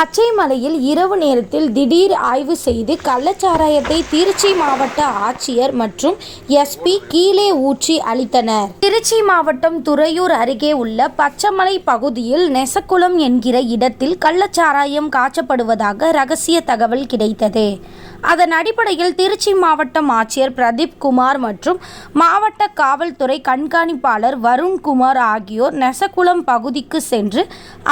பச்சைமலையில் இரவு நேரத்தில் திடீர் ஆய்வு செய்து கள்ளச்சாராயத்தை திருச்சி மாவட்ட ஆட்சியர் மற்றும் எஸ்பி கீழே ஊற்றி அளித்தனர். திருச்சி மாவட்டம் துறையூர் அருகே உள்ள பச்சைமலை பகுதியில் நெசக்குளம் என்கிற இடத்தில் கள்ளச்சாராயம் காய்ச்சப்படுவதாக ரகசிய தகவல் கிடைத்தது. அதன் அடிப்படையில் திருச்சி மாவட்டம் ஆட்சியர் பிரதீப் குமார் மற்றும் மாவட்ட காவல்துறை கண்காணிப்பாளர் வருண்குமார் ஆகியோர் நெசக்குளம் பகுதிக்கு சென்று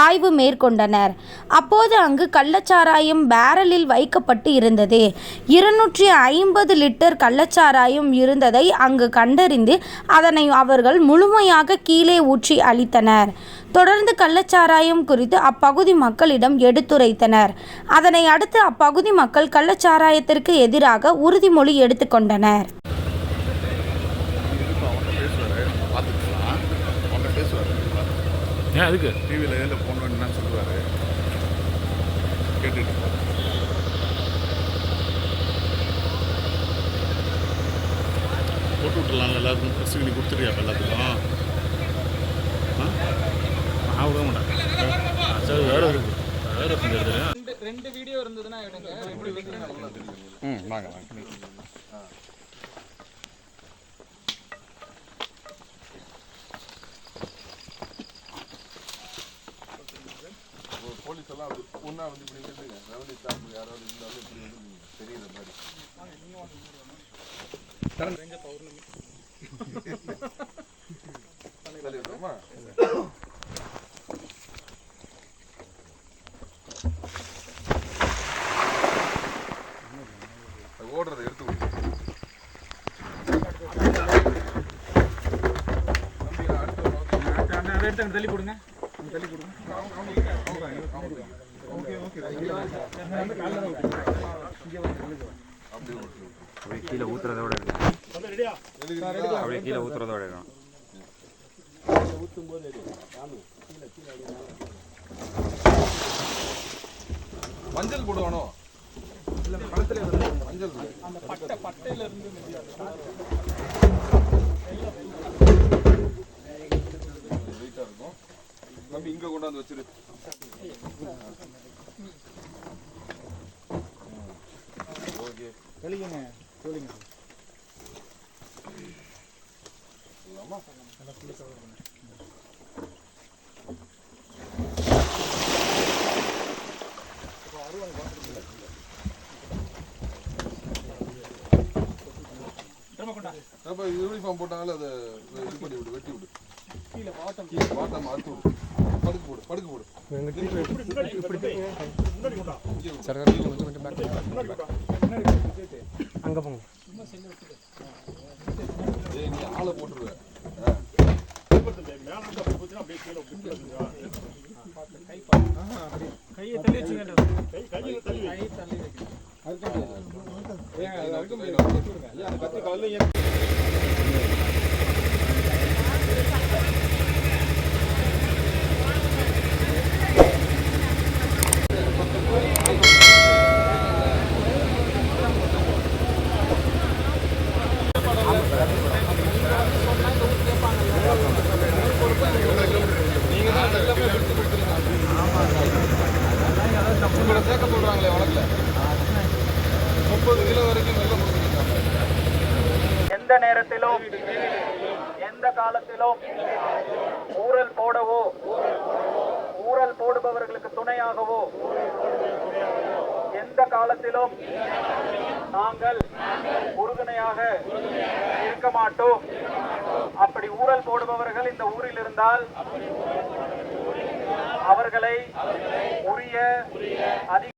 ஆய்வு மேற்கொண்டனர். அப்போது அங்கு கள்ளச்சாராயம் பேரலில் வைக்கப்பட்டு இருந்தது. இருநூற்றி ஐம்பது லிட்டர் கள்ளச்சாராயம் இருந்ததை அங்கு கண்டறிந்து அதனை அவர்கள் முழுமையாக கீழே ஊற்றி அளித்தனர் தொடர்ந்து கள்ளச்சாராயம் குறித்து அப்பகுதி மக்களிடம் எடுத்துரைத்தனர். அதனை அடுத்து அப்பகுதி மக்கள் கள்ளச்சாராயத்திற்கு எதிராக உறுதிமொழி எடுத்துக்கொண்டனர் ஏன் அதுக்கு டிவியில் இதில் போன வேணும்னா சொல்லுவார்? கேட்டுட்டு. போட்டு விட்டுலாம்ல எல்லாருக்கும் ப்ரெஸ் பண்ணி இப்போ எல்லாத்துக்கும்? ஆ. விட மாட்டேன். அது வேற இருக்கு. வேற செஞ்சு ரெண்டு ரெண்டு வீடியோ இருந்ததுன்னா ம் வாங்க வாங்க. போலீஸ் எல்லாம் ஒன்றா வந்து இப்படி நின்றுங்க. ரெவன்யூ ஸ்டாஃப் யாராவது இருந்தாலும் இப்படி வந்து தெரியுற மாதிரி. சொல்லிடுறோமா அது ஓடுறதை எடுத்து விடு. தம்பி, அடுத்து ஒரு நோக்கம். அதை எடுத்து அங்க தள்ளி கொடுங்க அப்படியே கீழே ஊத்துறதோட அப்படியே கீழே ஊத்துறதோட இருக்கும் மஞ்சள் போடுவானோ? மஞ்சள் அந்த பட்டை பட்டையில இருந்து வெயிட்டா இருக்கும் தம்பி இங்க கொண்டாந்து வச்சிரு ஓகே தெளிங்க சொல்லுங்க அப்ப யூனிஃபார்ம் போட்டாங்களே அதை இது பண்ணி விடு வெட்டி விடு. கீழே பாட்டம் கீழே பாட்டம் அறுத்து விடு படுக்க போடு படுக்க போடு. ஏய் நீ ஆளை போட்டுருவ. கையை தள்ளி வச்சுங்க கை தள்ளி கை தள்ளி உங்களை நேரத்திலும் எந்த காலத்திலும் ஊழல் போடவோ ஊழல் போடுபவர்களுக்கு துணையாகவோ எந்த காலத்திலும் நாங்கள் உறுதுணையாக இருக்க மாட்டோம். அப்படி ஊழல் போடுபவர்கள் இந்த ஊரில் இருந்தால் அவர்களை உரிய அதிக